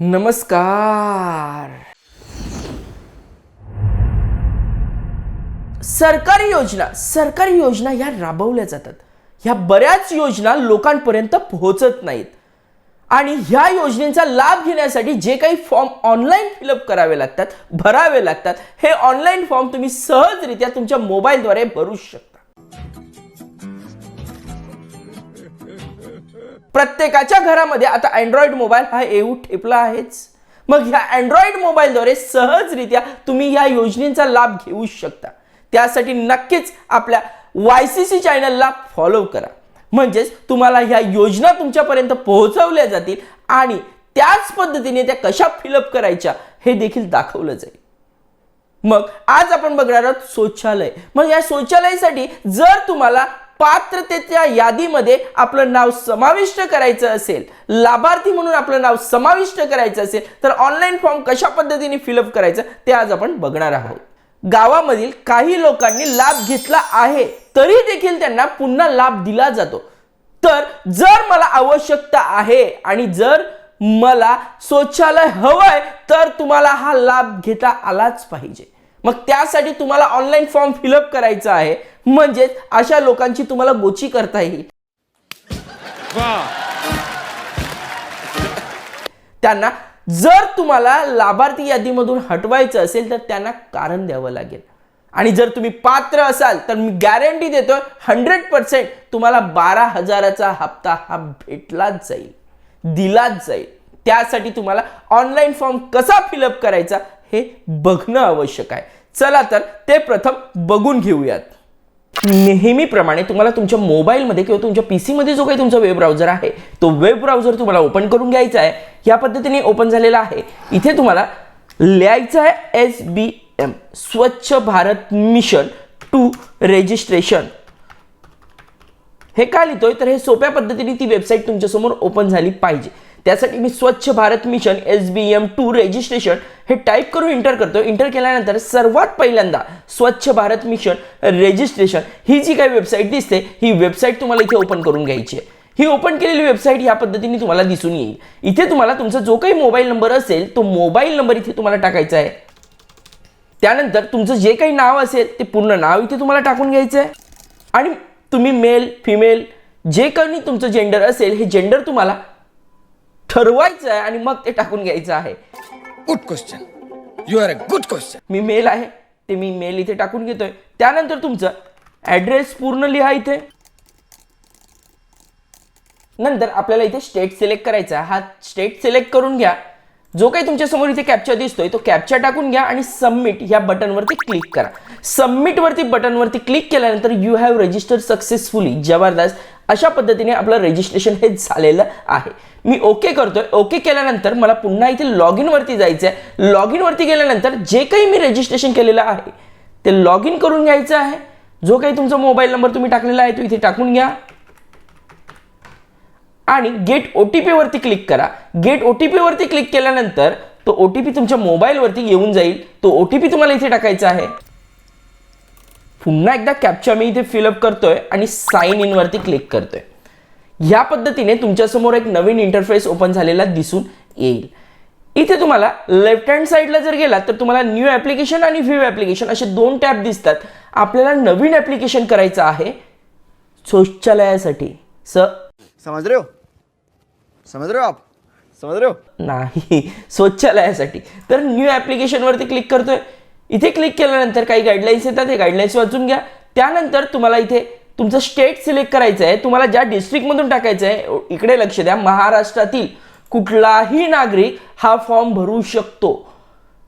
नमस्कार. सरकारी योजना सरकारी योजना ह्या राबवल्या जातात. ह्या बऱ्याच योजना लोकांपर्यंत पोहोचत नाहीत. आणि ह्या योजनेचा लाभ घेण्यासाठी जे काही फॉर्म ऑनलाईन फिलअप करावे लागतात भरावे लागतात हे ऑनलाईन फॉर्म तुम्ही सहजरित्या तुमच्या मोबाईलद्वारे भरू शकता. प्रत्येकाच्या घरामध्ये आता अँड्रॉइड मोबाईल हा येऊ ठेपला आहेच. मग ह्या अँड्रॉइड मोबाईलद्वारे सहजरित्या तुम्ही ह्या योजनेचा लाभ घेऊ शकता. त्यासाठी नक्कीच आपल्या वाय सी सी चॅनलला फॉलो करा. म्हणजेच तुम्हाला ह्या योजना तुमच्यापर्यंत पोहोचवल्या जातील आणि त्याच पद्धतीने त्या कशा फिलअप करायच्या हे देखील दाखवलं जाईल. मग आज आपण बघणार आहोत शौचालय. मग या शौचालयासाठी जर तुम्हाला पात्रतेच्या यादीमध्ये आपलं नाव समाविष्ट करायचं असेल लाभार्थी म्हणून आपलं नाव समाविष्ट करायचं असेल तर ऑनलाईन फॉर्म कशा पद्धतीने फिलअप करायचं ते आज आपण बघणार आहोत. गावामधील काही लोकांनी लाभ घेतला आहे तरी देखील त्यांना पुन्हा लाभ दिला जातो. तर जर मला आवश्यकता आहे आणि जर मला शौचालय हवंय तर तुम्हाला हा लाभ घेता आलाच पाहिजे. मग त्यासाठी तुम्हाला ऑनलाईन फॉर्म फिलअप करायचा आहे म्हणजेच अशा लोकांची तुम्हाला गोची करता येईल. त्यांना जर तुम्हाला लाभार्थी यादीमधून हटवायचं असेल तर त्यांना कारण द्यावं लागेल. आणि जर तुम्ही पात्र असाल तर मी गॅरंटी देतोय हंड्रेड पर्सेंट तुम्हाला बारा हजाराचा हप्ता हा भेटलाच जाईल. दिलाच जाईल. त्यासाठी तुम्हाला ऑनलाईन फॉर्म कसा फिलअप करायचा हे बघणं आवश्यक आहे. चला तर ते प्रथम बघून घेऊयात. नेहमीप्रमाणे तुम्हाला तुमच्या मोबाईलमध्ये किंवा तुमच्या पी सीमध्ये जो काही तुमचा वेब ब्राउझर आहे तो वेब ब्राउझर तुम्हाला ओपन करून घ्यायचा आहे. या पद्धतीने ओपन झालेला आहे. इथे तुम्हाला लिहायचं आहे एस बी एम स्वच्छ भारत मिशन टू रेजिस्ट्रेशन हे का लिहितोय? तर हे सोप्या पद्धतीने ती वेबसाईट तुमच्यासमोर ओपन झाली पाहिजे. त्यासाठी मी Swachh Bharat mission S B M two registration हे टाईप करून इंटर करतो इंटर केल्यानंतर सर्वात पहिल्यांदा स्वच्छ भारत मिशन रेजिस्ट्रेशन ही जी काही वेबसाईट दिसते ही वेबसाईट तुम्हाला इथे ओपन करून घ्यायची आहे. ही ओपन केलेली वेबसाईट या पद्धतीने तुम्हाला दिसून येईल. इथे तुम्हाला तुमचा जो काही मोबाईल नंबर असेल तो मोबाईल नंबर इथे तुम्हाला टाकायचा आहे. त्यानंतर तुमचं जे काही नाव असेल ते पूर्ण नाव इथे तुम्हाला टाकून घ्यायचं आहे. आणि तुम्ही मेल फिमेल जे काही तुमचं जेंडर असेल हे जेंडर तुम्हाला ठरवायचं आहे आणि मग ते टाकून घ्यायचं आहे. Good question you are a good question me mail आहे ते मी मेल इथे टाकून घेतोय. त्यानंतर तुमचं ॲड्रेस पूर्ण लिहा इथे. नंतर आपल्याला इथे स्टेट सिलेक्ट करायचा आहे. हा स्टेट सिलेक्ट करून घ्या. जो काही तुमच्यासमोर इथे कॅप्चा दिसतोय तो कॅप्चा टाकून घ्या आणि सबमिट या बटनवरती क्लिक करा. सबमिटवरती बटनवरती क्लिक केल्यानंतर यू हॅव रजिस्टर सक्सेसफुली जबरदस्त. अशा पद्धतीने आपलं रजिस्ट्रेशन हे झालेलं आहे. मी ओके करतोय. ओके केल्यानंतर मला पुन्हा इथे लॉग इनवरती जायचं आहे लॉग इनवरती गेल्यानंतर जे काही मी रजिस्ट्रेशन केलेलं आहे ते लॉग इन करून घ्यायचं आहे. जो काही तुमचा मोबाईल नंबर तुम्ही टाकलेला आहे तो इथे टाकून घ्या. आणि गेट ओ टी पीवरती क्लिक करा. गेट ओ टी पीवरती क्लिक केल्यानंतर तो ओ टी पी तुमच्या मोबाईलवरती येऊन जाईल. तो ओ टी पी तुम्हाला इथे टाकायचा आहे. पुन्हा एकदा कॅप्चा मी इथे फिलअप करतोय आणि साइन इन वरती क्लिक करतोय. ह्या पद्धतीने तुमच्यासमोर एक नवीन इंटरफेस ओपन झालेला दिसून येईल. इथे तुम्हाला लेफ्ट हँड साईडला जर गेला तर तुम्हाला न्यू ॲप्लिकेशन आणि व्ह्यू ॲप्लिकेशन असे दोन टॅब दिसतात. आपल्याला नवीन ॲप्लिकेशन करायचं आहे शौचालयासाठी. स समझ रहे हो? समझ रहे हो आप? समझ रहे हो? नाही शौचालयासाठी. तर न्यू ॲप्लिकेशनवरती क्लिक करतोय. इथे क्लिक केल्यानंतर काही गाईडलाईन्स येतात हे गाईडलाईन्स वाचून घ्या. त्यानंतर तुम्हाला इथे तुमचं स्टेट सिलेक्ट करायचं आहे तुम्हाला ज्या डिस्ट्रिक्टमधून टाकायचं आहे इकडे लक्ष द्या. महाराष्ट्रातील कुठलाही नागरिक हा फॉर्म भरू शकतो.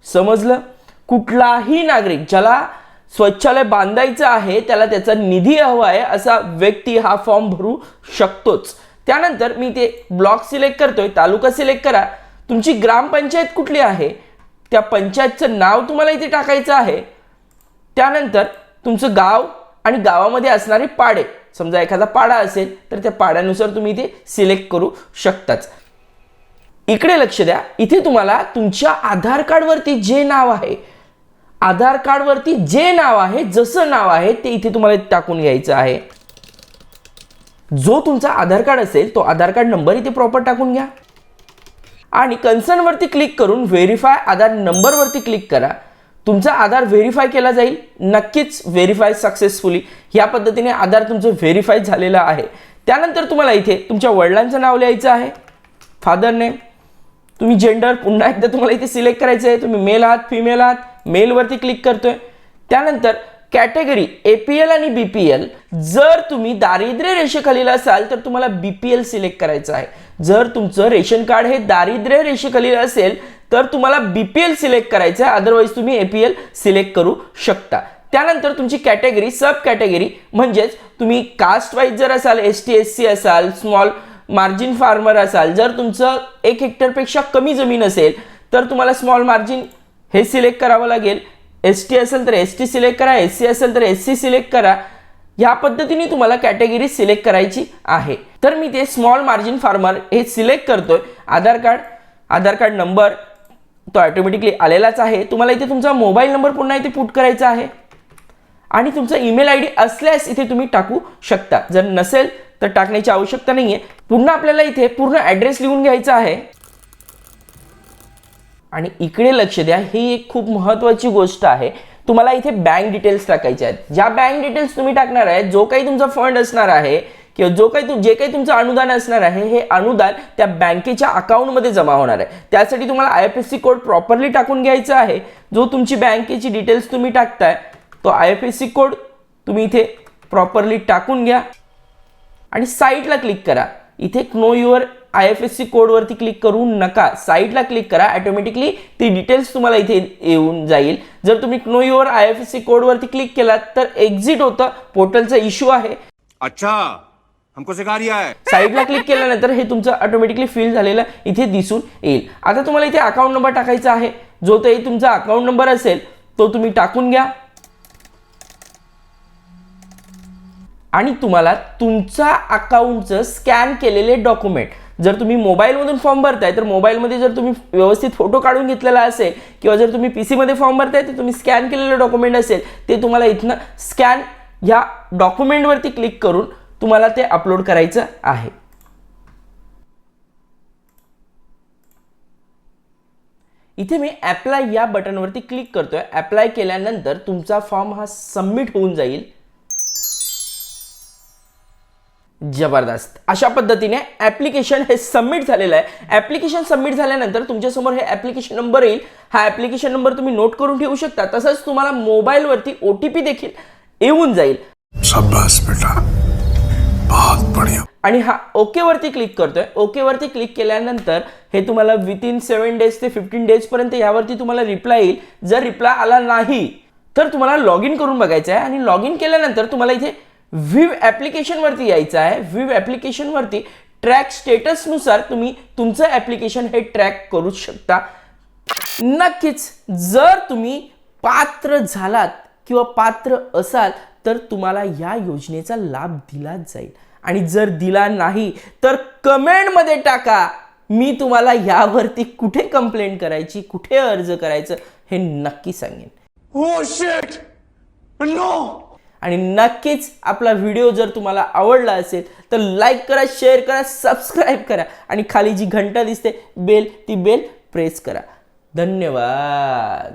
समजलं? कुठलाही नागरिक ज्याला स्वच्छालय बांधायचं आहे त्याला त्याचा निधी हवा आहे असा व्यक्ती हा फॉर्म भरू शकतोच. त्यानंतर मी ते ब्लॉक सिलेक्ट करतोय. तालुका सिलेक्ट करा. तुमची ग्रामपंचायत कुठली आहे? त्या पंचायतचं नाव तुम्हाला इथे टाकायचं आहे. त्यानंतर तुमचं गाव आणि गावामध्ये असणारे पाडे समजा एखादा पाडा असेल तर त्या पाड्यानुसार तुम्ही इथे सिलेक्ट करू शकताच. इकडे लक्ष द्या. इथे तुम्हाला तुमच्या आधार कार्डवरती जे नाव आहे आधार कार्डवरती जे नाव आहे जसं नाव आहे ते इथे तुम्हाला टाकून घ्यायचं आहे. जो तुमचा आधार कार्ड असेल तो आधार कार्ड नंबर इथे प्रॉपर टाकून घ्या. आणि कन्सर्नवरती क्लिक करून व्हेरीफाय आधार नंबरवरती क्लिक करा. तुमचा आधार व्हेरीफाय केला जाईल. नक्कीच व्हेरीफाय सक्सेसफुली ह्या पद्धतीने आधार तुमचं व्हेरीफाय झालेलं आहे. त्यानंतर तुम्हाला इथे तुमच्या वडिलांचं नाव लिहायचं आहे. फादर नेम तुम्ही जेंडर पुन्हा एकदा तुम्हाला इथे सिलेक्ट करायचं आहे तुम्ही मेल आहात फिमेल आहात. मेलवरती क्लिक करतोय. त्यानंतर कॅटेगरी ए पी एल आणि बी पी एल जर तुम्ही दारिद्र्य रेषेखालील असाल तर तुम्हाला बी पी एल सिलेक्ट करायचं आहे. जर तुमचं रेशन कार्ड हे दारिद्र्य रेषेखालील असेल तर तुम्हाला बी पी एल सिलेक्ट करायचं आहे. अदरवाईज तुम्ही ए पी एल सिलेक्ट करू शकता. त्यानंतर तुमची कॅटेगरी सब कॅटेगरी म्हणजेच तुम्ही कास्ट वाईज जर असाल एस टी एस सी असाल स्मॉल मार्जिन फार्मर असाल जर तुमचं एक हेक्टरपेक्षा कमी जमीन असेल तर तुम्हाला स्मॉल मार्जिन हे सिलेक्ट करावं लागेल. एस टी असेल तर एस टी सिलेक्ट करा एस सी असेल तर एस सी सिलेक्ट करा. ह्या पद्धतीने तुम्हाला कॅटेगरी सिलेक्ट करायची आहे. तर मी ते स्मॉल मार्जिन फार्मर हे सिलेक्ट करतोय. Aadhaar card Aadhaar card number तो ऑटोमॅटिकली आलेलाच आहे. तुम्हाला इथे तुमचा मोबाईल नंबर पुन्हा इथे पुट करायचा आहे. आणि तुमचा ईमेल आय डी असल्यास इथे तुम्ही टाकू शकता. जर नसेल तर टाकण्याची आवश्यकता नाही आहे पुन्हा आपल्याला इथे पूर्ण ॲड्रेस लिहून घ्यायचा आहे. आणि इकडे लक्ष द्या ही एक खूप महत्त्वाची गोष्ट आहे. तुम्हाला इथे बँक डिटेल्स टाकायचे आहेत. ज्या बँक डिटेल्स तुम्ही टाकणार आहे जो काही तुमचा फंड असणार आहे किंवा जो काही तू जे काही तुमचं अनुदान असणार आहे हे अनुदान त्या बँकेच्या अकाउंटमध्ये जमा होणार आहे. त्यासाठी तुम्हाला I F S C code properly टाकून घ्यायचा आहे. जो तुमची बँकेची डिटेल्स तुम्ही टाकताय तो I F S C code तुम्ही इथे प्रॉपरली टाकून घ्या. आणि साईटला क्लिक करा. इथे know your I F S C कोडवरती click करू नका. साईटला क्लिक करा ऑटोमॅटिकली ती डिटेल्स तुम्हाला इथे येऊन जाईल. जर तुम्ही know your I F S C कोडवरती click केलात तर एक्झिट होतं. पोर्टलचा इश्यू आहे. अच्छा हमको सिखा रिया है साईडला क्लिक केल्यानंतर हे तुमचं ऑटोमॅटिकली फिल झालेलं इथे दिसून येईल. आता तुम्हाला इथे अकाउंट नंबर टाकायचा आहे. जो काही तुमचा अकाउंट नंबर असेल तो तुम्ही टाकून घ्या. आणि तुम्हाला तुमचा अकाउंटचं स्कॅन केलेले डॉक्युमेंट जर तुम्ही मोबाईलमधून फॉर्म भरताय तर मोबाईलमध्ये जर तुम्ही व्यवस्थित फोटो काढून घेतलेला असेल किंवा जर तुम्ही पी सीमध्ये फॉर्म भरताय तर तुम्ही स्कॅन केलेलं डॉक्युमेंट असेल ते तुम्हाला इथनं स्कॅन ह्या डॉक्युमेंटवरती क्लिक करून तुम्हाला ते अपलोड करायचं आहे. इथे मी अप्लाय या बटनवरती क्लिक करतोय. अप्लाय केल्यानंतर तुमचा फॉर्म हा सबमिट होऊन जाईल. जबरदस्त. अशा पद्धतीने ॲप्लिकेशन हे सबमिट झालेलं आहे. ॲप्लिकेशन सबमिट झाल्यानंतर तुमच्यासमोर हे ॲप्लिकेशन नंबर येईल. हा ॲप्लिकेशन नंबर तुम्ही नोट करून ठेवू शकता. तसंच तुम्हाला मोबाईलवरती ओ टी पी देखील येऊन जाईल. आणि हा ओके वरती क्लिक करतोय. ओके वरती क्लिक केल्यानंतर हे तुम्हाला विथिन सेवन डेज ते फिफ्टीन डेज पर्यंत यावरती तुम्हाला रिप्लाय येईल. जर रिप्लाय आला नाही तर तुम्हाला लॉग इन करून बघायचं आहे. आणि लॉग इन केल्यानंतर तुम्हाला इथे व्ह्यू ॲप्लिकेशन वरती यायचं आहे. व्ह्यू ॲप्लिकेशन वरती ट्रॅक स्टेटसनुसार तुम्ही तुमचं ॲप्लिकेशन हे ट्रॅक करू शकता. नक्कीच जर तुम्ही पात्र झालात किंवा पात्र असाल तर तुम्हाला या योजनेचा लाभ दिला जाईल. आणि जर दिला नाही तर कमेंटमध्ये टाका मी तुम्हाला यावरती कुठे कंप्लेंट करायची कुठे अर्ज करायचं हे नक्की सांगेन. Oh shit! नो आणि नक्कीच आपला व्हिडिओ जर तुम्हाला आवडला असेल तर लाईक करा शेअर करा सबस्क्राईब करा. आणि खाली जी घंटा दिसते बेल ती बेल प्रेस करा. धन्यवाद.